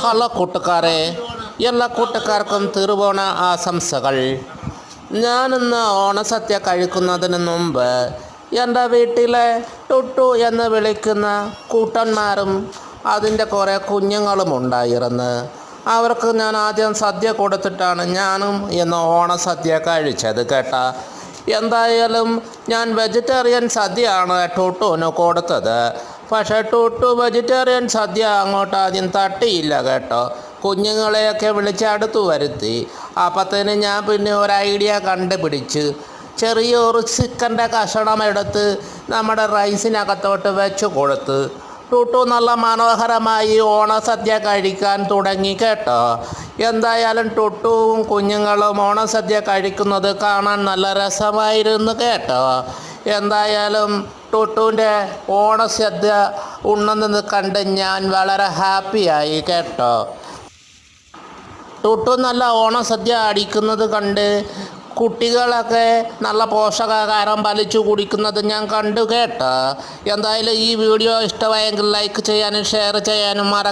Hello കൂട്ടുകാരെ എല്ലാ കൂട്ടുകാർക്കും തിരുവോണ ആശംസകൾ. ഞാനിന്ന് ഓണസദ്യ കഴിക്കുന്നതിന് മുമ്പ് എന്റെ വീട്ടിലെ ടുട്ടു എന്ന് വിളിക്കുന്ന കൂട്ടന്മാരും അതിന്റെ കുറേ കുഞ്ഞുങ്ങളും ഉണ്ടായിരുന്നു. അവർക്ക് ഞാൻ ആദ്യം സദ്യ കൊടുത്തിട്ടാണ് ഞാനും ഇന്ന് ഓണസദ്യ കഴിച്ചത് കേട്ടാ. എന്തായാലും ഞാൻ വെജിറ്റേറിയൻ സദ്യയാണ് ടുട്ടുവിന് കൊടുത്തത്. പക്ഷേ ടൂട്ടു വെജിറ്റേറിയൻ സദ്യ അങ്ങോട്ട് ആദ്യം തട്ടിയില്ല കേട്ടോ. കുഞ്ഞുങ്ങളെയൊക്കെ വിളിച്ച് അടുത്ത് വരുത്തി. അപ്പത്തേന് ഞാൻ പിന്നെ ഒരു ഐഡിയ കണ്ടുപിടിച്ച് ചെറിയൊരു ചിക്കന്റെ കഷണം എടുത്ത് നമ്മുടെ റൈസിനകത്തോട്ട് വെച്ച് കൊടുത്ത് ടൂട്ടു നല്ല മനോഹരമായി ഓണസദ്യ കഴിക്കാൻ തുടങ്ങി കേട്ടോ. എന്തായാലും ടുട്ടുവും കുഞ്ഞുങ്ങളും ഓണസദ്യ കഴിക്കുന്നത് കാണാൻ നല്ല രസമായിരുന്നു കേട്ടോ. എന്തായാലും ടുട്ടുവിന്റെ ഓണസദ്യ ഉണ്ണുന്നത് കണ്ട് ഞാൻ വളരെ ഹാപ്പിയായി കേട്ടോ. ടുട്ടു നല്ല ഓണസദ്യ അടിക്കുന്നത് കണ്ട് കുട്ടികളൊക്കെ നല്ല പോഷകാഹാരം വലിച്ചു കുടിക്കുന്നത് ഞാൻ കണ്ടു കേട്ടോ. എന്തായാലും ഈ വീഡിയോ ഇഷ്ടമായെങ്കിൽ ലൈക്ക് ചെയ്യാനും ഷെയർ ചെയ്യാനും മറക്ക